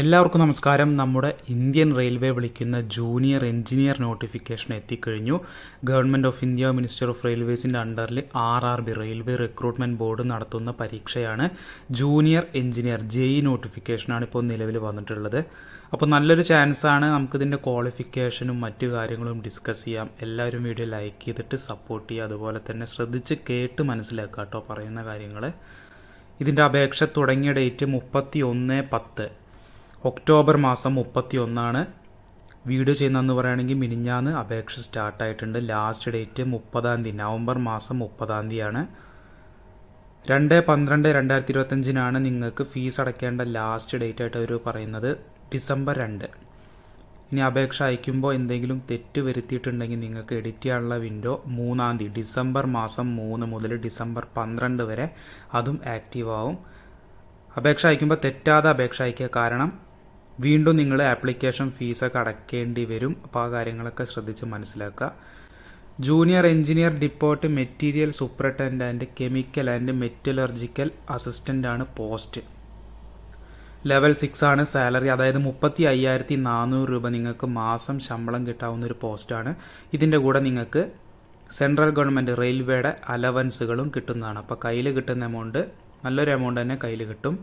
എല്ലാവർക്കും നമസ്കാരം. നമ്മുടെ ഇന്ത്യൻ റെയിൽവേ വിളിക്കുന്ന ജൂനിയർ എഞ്ചിനീയർ നോട്ടിഫിക്കേഷൻ എത്തിക്കഴിഞ്ഞു. Government of India minister of റെയിൽവേസിന്റെ അണ്ടറിൽ R R B railway recruitment board നടത്തുന്ന പരീക്ഷയാണ് ജൂനിയർ എഞ്ചിനീയർ ജെഇ നോട്ടിഫിക്കേഷനാണ് ഇപ്പോൾ നിലവിൽ വന്നിട്ടുള്ളത്. അപ്പോൾ നല്ലൊരു ചാൻസ് ആണ്. നമുക്കിതിന്റെ ക്വാളിഫിക്കേഷനും മറ്റു കാര്യങ്ങളും ഡിസ്കസ് ചെയ്യാം. എല്ലാവരും വീഡിയോ ലൈക്ക് ചെയ്തിട്ട് സപ്പോർട്ട് ചെയ്യുക. അതുപോലെ തന്നെ ശ്രദ്ധിച്ച് കേട്ട് മനസ്സിലാക്കുക കേട്ടോ പറയുന്ന കാര്യങ്ങൾ ഇതിന്റെ അപേക്ഷ തുടങ്ങിയ ഡേറ്റ് മുപ്പത്തി ഒന്ന് പത്ത്. ഒക്ടോബർ മാസം മുപ്പത്തി ഒന്നാണ് വീഡിയോ ചെയ്യുന്നതെന്ന് പറയുകയാണെങ്കിൽ മിനിഞ്ഞാന്ന് അപേക്ഷ സ്റ്റാർട്ടായിട്ടുണ്ട്. ലാസ്റ്റ് ഡേറ്റ് മുപ്പതാം തീയതി നവംബർ മാസം മുപ്പതാം തീയതിയാണ്. രണ്ട് പന്ത്രണ്ട് രണ്ടായിരത്തി ഇരുപത്തഞ്ചിനാണ് നിങ്ങൾക്ക് ഫീസ് അടയ്ക്കേണ്ട ലാസ്റ്റ് ഡേറ്റ് ആയിട്ട് അവർ പറയുന്നത്. ഡിസംബർ രണ്ട്. ഇനി അപേക്ഷ അയക്കുമ്പോൾ എന്തെങ്കിലും തെറ്റ് വരുത്തിയിട്ടുണ്ടെങ്കിൽ നിങ്ങൾക്ക് എഡിറ്റ് ചെയ്യാനുള്ള വിൻഡോ മൂന്നാം തീയതി ഡിസംബർ മാസം മൂന്ന് മുതൽ ഡിസംബർ പന്ത്രണ്ട് വരെ അതും ആക്റ്റീവ് ആവും. അപേക്ഷ അയക്കുമ്പോൾ തെറ്റാതെ അപേക്ഷ അയക്കുക കാരണം വീണ്ടും നിങ്ങൾ ആപ്ലിക്കേഷൻ ഫീസൊക്കെ അടയ്ക്കേണ്ടി വരും. അപ്പോൾ ആ കാര്യങ്ങളൊക്കെ ശ്രദ്ധിച്ച് മനസ്സിലാക്കുക. Junior engineer depot material superintendent and chemical and metallurgical assistant ആണ് പോസ്റ്റ് ലെവൽ സിക്സ് ആണ് സാലറി അതായത് മുപ്പത്തി അയ്യായിരത്തി നാനൂറ് രൂപ നിങ്ങൾക്ക് മാസം ശമ്പളം കിട്ടാവുന്ന ഒരു പോസ്റ്റാണ് ഇതിന്റെ കൂടെ നിങ്ങൾക്ക് സെൻട്രൽ ഗവൺമെന്റ് റെയിൽവേയുടെ അലവൻസുകളും കിട്ടുന്നതാണ്. അപ്പോൾ കയ്യിൽ കിട്ടുന്ന എമൗണ്ട് നല്ലൊരു എമൗണ്ട് തന്നെ കയ്യിൽ കിട്ടും.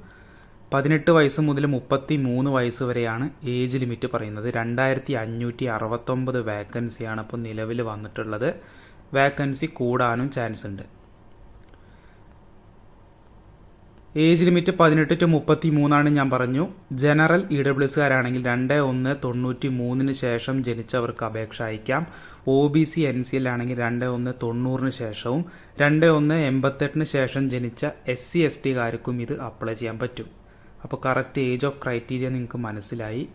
പതിനെട്ട് വയസ്സ് മുതൽ മുപ്പത്തി മൂന്ന് വയസ്സ് വരെയാണ് ഏജ് ലിമിറ്റ് പറയുന്നത്. രണ്ടായിരത്തി അഞ്ഞൂറ്റി അറുപത്തൊമ്പത് വാക്കൻസിയാണ് ഇപ്പോൾ നിലവിൽ വന്നിട്ടുള്ളത്. വാക്കൻസി കൂടാനും ചാൻസ് ഉണ്ട്. ഏജ് ലിമിറ്റ് പതിനെട്ട് ടു മുപ്പത്തി മൂന്നാണ് ഞാൻ പറഞ്ഞു. ജനറൽ ഇ ഡബ്ല്യു എസുകാരാണെങ്കിൽ രണ്ട് ഒന്ന് തൊണ്ണൂറ്റി മൂന്നിന് ശേഷം ജനിച്ചവർക്ക് അപേക്ഷ അയക്കാം. O B C N C L ആണെങ്കിൽ രണ്ട് ഒന്ന് തൊണ്ണൂറിന് ശേഷവും രണ്ട് ഒന്ന് എൺപത്തെട്ടിന് ശേഷം ജനിച്ച എസ് സി എസ് ടിക്കാർക്കും ഇത് അപ്ലൈ ചെയ്യാൻ പറ്റും. അപ്പോൾ കറക്റ്റ് ഏജ് ഓഫ് ക്രൈറ്റീരിയ നിങ്ങൾക്ക് മനസ്സിലായി.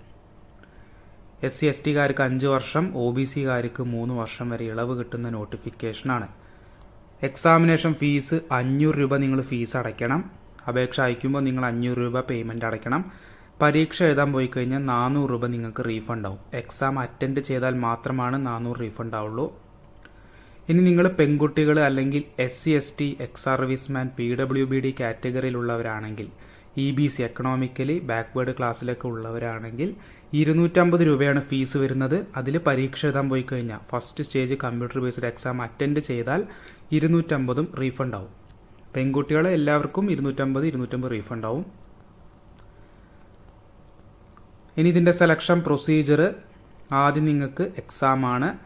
എസ് സി എസ് ടിക്കാർക്ക് അഞ്ച് വർഷം ഒ ബി സിക്കാർക്ക് മൂന്ന് വർഷം വരെ ഇളവ് കിട്ടുന്ന നോട്ടിഫിക്കേഷനാണ് എക്സാമിനേഷൻ ഫീസ് അഞ്ഞൂറ് രൂപ നിങ്ങൾ ഫീസ് അടയ്ക്കണം. അപേക്ഷ അയക്കുമ്പോൾ നിങ്ങൾ അഞ്ഞൂറ് രൂപ പേയ്മെന്റ് അടയ്ക്കണം. പരീക്ഷ എഴുതാൻ പോയി കഴിഞ്ഞാൽ നാനൂറ് രൂപ നിങ്ങൾക്ക് റീഫണ്ട് ആവും. എക്സാം അറ്റൻഡ് ചെയ്താൽ മാത്രമാണ് നാനൂറ് റീഫണ്ട് ആവുള്ളൂ. ഇനി നിങ്ങൾ പെൺകുട്ടികൾ അല്ലെങ്കിൽ S C S T ex serviceman P W B D കാറ്റഗറിയിലുള്ളവരാണെങ്കിൽ E B C economically backward ക്ലാസ്സിലൊക്കെ ഉള്ളവരാണെങ്കിൽ ഇരുന്നൂറ്റമ്പത് രൂപയാണ് ഫീസ് വരുന്നത്. അതിൽ പരീക്ഷ എഴുതാൻ പോയി കഴിഞ്ഞാൽ first stage computer based exam attend ചെയ്താൽ ഇരുന്നൂറ്റമ്പതും റീഫണ്ട് ആവും. പെൺകുട്ടികളെ എല്ലാവർക്കും ഇരുന്നൂറ്റമ്പത് ഇരുന്നൂറ്റമ്പത് റീഫണ്ട് ആവും. ഇനി ഇതിന്റെ സെലക്ഷൻ പ്രൊസീജിയർ ആദ്യം നിങ്ങൾക്ക് എക്സാം ആണ്.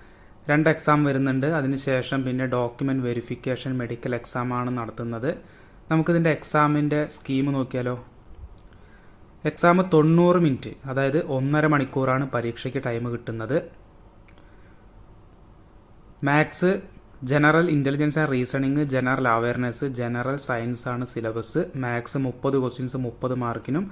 രണ്ട് എക്സാം വരുന്നുണ്ട്. അതിനുശേഷം പിന്നെ ഡോക്യുമെന്റ് വെരിഫിക്കേഷൻ മെഡിക്കൽ എക്സാം ആണ് നടത്തുന്നത്. നമുക്കിതിന്റെ എക്സാമിന്റെ സ്കീം നോക്കിയാലോ? എക്സാം തൊണ്ണൂറ് മിനിറ്റ് അതായത് ഒന്നര മണിക്കൂറാണ് പരീക്ഷയ്ക്ക് ടൈം കിട്ടുന്നത്. Maths general intelligence and reasoning general awareness general science ആണ് സിലബസ്. മാത്സ് മുപ്പത് ക്വസ്റ്റ്യൻസ് മുപ്പത് മാർക്കിനും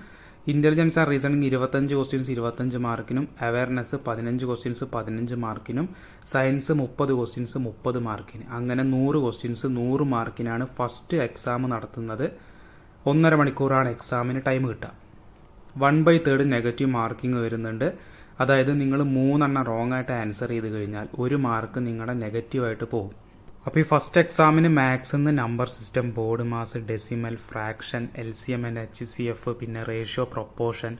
ഇന്റലിജൻസ് ആൻഡ് റീസണിങ് ഇരുപത്തഞ്ച് ക്വസ്റ്റ്യൻസ് ഇരുപത്തഞ്ച് മാർക്കിനും അവയർനെസ് പതിനഞ്ച് ക്വസ്റ്റ്യൻസ് പതിനഞ്ച് മാർക്കിനും സയൻസ് മുപ്പത് ക്വസ്റ്റ്യൻസ് മുപ്പത് മാർക്കിന് അങ്ങനെ നൂറ് ക്വസ്റ്റ്യൻസ് നൂറ് മാർക്കിനാണ് ഫസ്റ്റ് എക്സാം നടത്തുന്നത്. ഒന്നര മണിക്കൂറാണ് എക്സാമിന് ടൈം കിട്ടുക. One by third negative marking വരുന്നുണ്ട്. അതായത് നിങ്ങൾ മൂന്നെണ്ണം റോങ് ആയിട്ട് ആൻസർ ചെയ്ത് കഴിഞ്ഞാൽ ഒരു മാർക്ക് നിങ്ങളുടെ നെഗറ്റീവായിട്ട് പോകും. അപ്പോൾ ഈ ഫസ്റ്റ് എക്സാമിന് മാത്സ് നിന്ന് number system BODMAS decimal fraction L C M and H C F പിന്നെ ratio proportion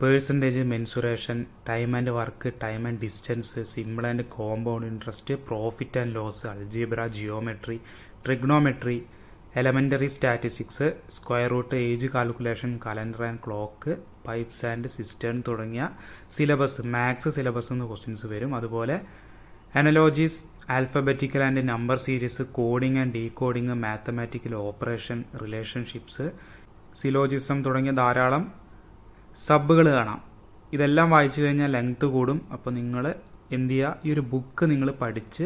percentage mensuration time and work time and distance simple and compound interest profit and loss algebra geometry trigonometry elementary statistics square root age calculation calendar and clock pipes and system തുടങ്ങിയ syllabus maths syllabus നിന്ന് questions വരും. അതുപോലെ analogies alphabetical and number series coding and decoding mathematical operation relationships syllogism തുടങ്ങിയ ധാരാളം സബ്ബുകൾ കാണാം. ഇതെല്ലാം വായിച്ചു കഴിഞ്ഞാൽ ലെങ്ത് കൂടും. അപ്പോൾ നിങ്ങൾ എന്ത് ചെയ്യുക? ഈ ഒരു ബുക്ക് നിങ്ങൾ പഠിച്ച്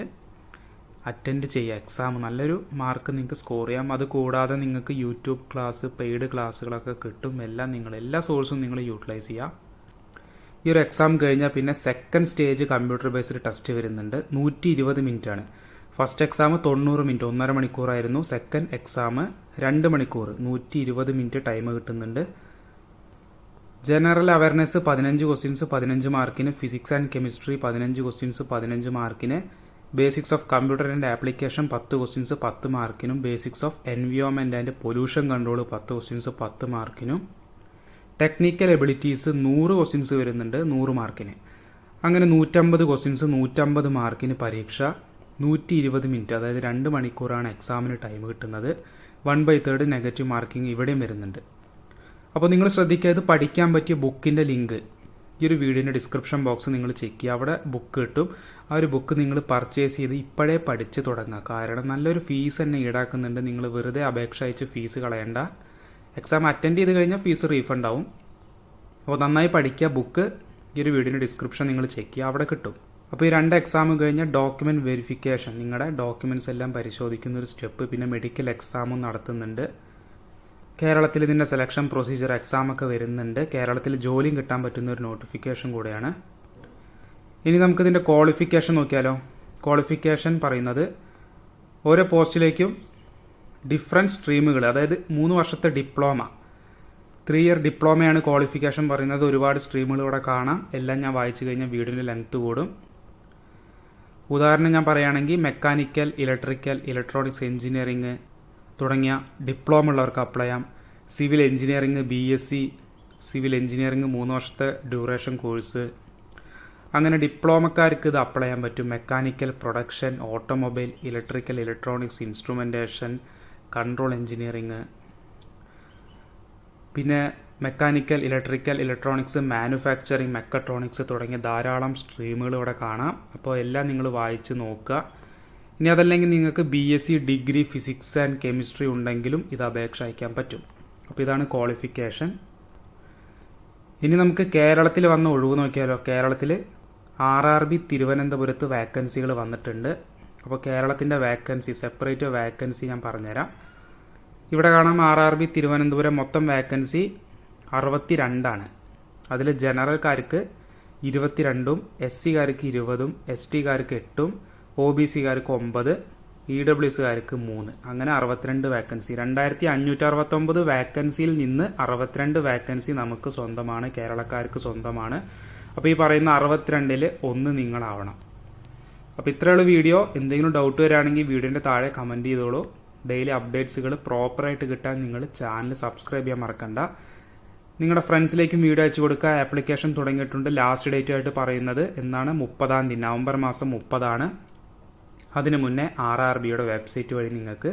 അറ്റൻഡ് ചെയ്യുക. എക്സാം നല്ലൊരു മാർക്ക് നിങ്ങൾക്ക് സ്കോർ ചെയ്യാം. അത് കൂടാതെ നിങ്ങൾക്ക് യൂട്യൂബ് ക്ലാസ് പെയ്ഡ് ക്ലാസ്സുകളൊക്കെ കിട്ടും. എല്ലാം നിങ്ങൾ എല്ലാ സോഴ്സും നിങ്ങൾ യൂട്ടിലൈസ് ചെയ്യുക. ഈ ഒരു എക്സാം കഴിഞ്ഞാൽ പിന്നെ second stage computer based test വരുന്നുണ്ട്. നൂറ്റി ഇരുപത് മിനിറ്റ് ആണ് ഫസ്റ്റ് എക്സാം തൊണ്ണൂറ് മിനിറ്റ് ഒന്നര മണിക്കൂറായിരുന്നു. സെക്കൻഡ് എക്സാം രണ്ട് മണിക്കൂർ നൂറ്റി ഇരുപത് മിനിറ്റ് ടൈം കിട്ടുന്നുണ്ട്. ജനറൽ അവയർനെസ് പതിനഞ്ച് ക്വസ്റ്റ്യൻസ് പതിനഞ്ച് മാർക്കിന്. ഫിസിക്സ് ആൻഡ് കെമിസ്ട്രി പതിനഞ്ച് ക്വസ്റ്റ്യൻസ് പതിനഞ്ച് മാർക്കിന്. Basics of computer and application പത്ത് ക്വസ്റ്റ്യൻസ് പത്ത് മാർക്കിനും. Basics of environment and pollution control പത്ത് ക്വസ്റ്റ്യൻസ് പത്ത് മാർക്കിനും. ടെക്നിക്കൽ എബിലിറ്റീസ് നൂറ് ക്വസ്റ്റ്യൻസ് വരുന്നുണ്ട് നൂറ് മാർക്കിന് അങ്ങനെ നൂറ്റമ്പത് ക്വസ്റ്റ്യൻസ് നൂറ്റമ്പത് മാർക്കിന് പരീക്ഷ നൂറ്റി ഇരുപത് മിനിറ്റ് അതായത് രണ്ട് മണിക്കൂറാണ് എക്സാമിന് ടൈം കിട്ടുന്നത്. One by third negative marking ഇവിടെയും വരുന്നുണ്ട്. അപ്പോൾ നിങ്ങൾ ശ്രദ്ധിക്കുക ഇത് പഠിക്കാൻ പറ്റിയ ബുക്കിന്റെ ലിങ്ക് ഈ ഒരു വീഡിയോന്റെ ഡിസ്ക്രിപ്ഷൻ ബോക്സ് നിങ്ങൾ ചെക്ക് ചെയ്യുക. അവിടെ ബുക്ക് കിട്ടും. ആ ഒരു ബുക്ക് നിങ്ങൾ പർച്ചേസ് ചെയ്ത് ഇപ്പോഴേ പഠിച്ച് തുടങ്ങുക. കാരണം നല്ലൊരു ഫീസ് തന്നെ ഈടാക്കുന്നുണ്ട്. നിങ്ങൾ വെറുതെ അപേക്ഷ അയച്ച് ഫീസ് കളയണ്ട. എക്സാം അറ്റൻഡ് ചെയ്ത് കഴിഞ്ഞാൽ ഫീസ് റീഫണ്ട് ആവും. അപ്പോൾ നന്നായി പഠിക്കുക ബുക്ക് ഈ ഒരു വീഡിയോ ഡിസ്ക്രിപ്ഷൻ നിങ്ങൾ ചെക്ക് ചെയ്യുക അവിടെ കിട്ടും. അപ്പോൾ ഈ രണ്ട് എക്സാം കഴിഞ്ഞാൽ ഡോക്യുമെന്റ് വെരിഫിക്കേഷൻ നിങ്ങളുടെ ഡോക്യുമെന്റ്സ് എല്ലാം പരിശോധിക്കുന്ന ഒരു സ്റ്റെപ്പ് പിന്നെ മെഡിക്കൽ എക്സാമും നടത്തുന്നുണ്ട്. കേരളത്തിൽ ഇതിന്റെ സെലക്ഷൻ പ്രൊസീജിയർ എക്സാം ഒക്കെ വരുന്നുണ്ട്. കേരളത്തിൽ ജോലിയും കിട്ടാൻ പറ്റുന്ന ഒരു നോട്ടിഫിക്കേഷൻ കൂടെയാണ്. ഇനി നമുക്കിതിന്റെ ക്വാളിഫിക്കേഷൻ നോക്കിയാലോ? ക്വാളിഫിക്കേഷൻ പറയുന്നത് ഓരോ പോസ്റ്റിലേക്കും ഡിഫറെന്റ് സ്ട്രീമുകൾ അതായത് മൂന്ന് വർഷത്തെ ഡിപ്ലോമ ത്രീ ഇയർ ഡിപ്ലോമയാണ് ക്വാളിഫിക്കേഷൻ പറയുന്നത്. ഒരുപാട് സ്ട്രീമുകൾ ഇവിടെ കാണാം. എല്ലാം ഞാൻ വായിച്ചു കഴിഞ്ഞാൽ വീടിന്റെ ലെങ്ത്ത് കൂടും. ഉദാഹരണം ഞാൻ പറയുകയാണെങ്കിൽ മെക്കാനിക്കൽ ഇലക്ട്രിക്കൽ ഇലക്ട്രോണിക്സ് എഞ്ചിനീയറിംഗ് തുടങ്ങിയ ഡിപ്ലോമ ഉള്ളവർക്ക് അപ്ലൈ ചെയ്യാം. Civil engineering B S C civil engineering മൂന്ന് വർഷത്തെ ഡ്യൂറേഷൻ കോഴ്സ് അങ്ങനെ ഡിപ്ലോമക്കാർക്ക് ഇത് അപ്ലൈ ചെയ്യാൻ പറ്റും. Mechanical production automobile electrical electronics instrumentation control engineering പിന്നെ mechanical electrical electronics manufacturing mechatronics തുടങ്ങിയ ധാരാളം സ്ട്രീമുകൾ ഇവിടെ കാണാം. അപ്പോൾ എല്ലാം നിങ്ങൾ വായിച്ച് നോക്കുക. ഇനി അതല്ലെങ്കിൽ നിങ്ങൾക്ക് B S C degree physics and chemistry ഉണ്ടെങ്കിലും ഇത് അപേക്ഷ അയക്കാൻ പറ്റും. അപ്പോൾ ഇതാണ് ക്വാളിഫിക്കേഷൻ ഇനി നമുക്ക് കേരളത്തിൽ വന്ന ഒഴിവ് നോക്കിയാലോ? കേരളത്തിൽ ആർ ആർ ബി തിരുവനന്തപുരത്ത് വാക്കൻസികൾ വന്നിട്ടുണ്ട്. അപ്പോൾ കേരളത്തിന്റെ വാക്കൻസി സെപ്പറേറ്റ് വാക്കൻസി ഞാൻ പറഞ്ഞുതരാം. ഇവിടെ കാണാം ആർ ആർ ബി തിരുവനന്തപുരം മൊത്തം വാക്കൻസി അറുപത്തി രണ്ടാണ് അതിൽ ജനറൽക്കാർക്ക് ഇരുപത്തിരണ്ടും എസ് സിക്കാർക്ക് ഇരുപതും എസ് ടിക്കാർക്ക് എട്ടും ഒ ബി സിക്കാർക്ക് ഒമ്പത് ഇ ഡബ്ല്യു എസുകാർക്ക് മൂന്ന്. അങ്ങനെ അറുപത്തിരണ്ട് വാക്കൻസി രണ്ടായിരത്തി അഞ്ഞൂറ്റി അറുപത്തൊമ്പത് വാക്കൻസിയിൽ നിന്ന് അറുപത്തിരണ്ട് വാക്കൻസി നമുക്ക് സ്വന്തമാണ് കേരളക്കാർക്ക് സ്വന്തമാണ്. അപ്പോൾ ഈ പറയുന്ന അറുപത്തിരണ്ടിൽ ഒന്ന് നിങ്ങളാവണം. അപ്പോൾ ഇത്രയുള്ള വീഡിയോ എന്തെങ്കിലും ഡൗട്ട് വരികയാണെങ്കിൽ വീഡിയോന്റെ താഴെ കമന്റ് ചെയ്തോളൂ. ഡെയിലി അപ്ഡേറ്റ്സുകൾ പ്രോപ്പറായിട്ട് കിട്ടാൻ നിങ്ങൾ ചാനൽ സബ്സ്ക്രൈബ് ചെയ്യാൻ മറക്കണ്ട. നിങ്ങളുടെ ഫ്രണ്ട്സിലേക്കും വീഡിയോ അയച്ചു കൊടുക്കുക. ആപ്ലിക്കേഷൻ തുടങ്ങിയിട്ടുണ്ട്. ലാസ്റ്റ് ഡേറ്റ് ആയിട്ട് പറയുന്നത് എന്നാണ്. മുപ്പതാം തീയതി. നവംബർ മാസം മുപ്പതാണ്. അതിനു മുന്നേ ആർ ആർ ബിയുടെ വെബ്സൈറ്റ് വഴി നിങ്ങൾക്ക്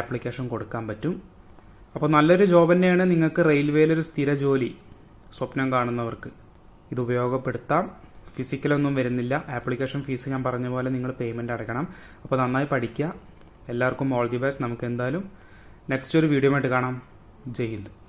ആപ്ലിക്കേഷൻ കൊടുക്കാൻ പറ്റും. അപ്പോൾ നല്ലൊരു ജോബ് തന്നെയാണ് നിങ്ങൾക്ക് റെയിൽവേയിലൊരു സ്ഥിര ജോലി സ്വപ്നം കാണുന്നവർക്ക്. ഇത് ഉപയോഗപ്പെടുത്താം. ഫിസിക്കലൊന്നും വരുന്നില്ല. ആപ്ലിക്കേഷൻ ഫീസ് ഞാൻ പറഞ്ഞ പോലെ നിങ്ങൾ പേയ്മെന്റ് അടയ്ക്കണം അപ്പോൾ നന്നായി പഠിക്കുക എല്ലാവർക്കും ഓൾ ദി ബെസ്റ്റ് നമുക്ക് എന്തായാലും നെക്സ്റ്റ് ഒരു വീഡിയോ ആയിട്ട് കാണാം. ജയ് ഹിന്ദ്.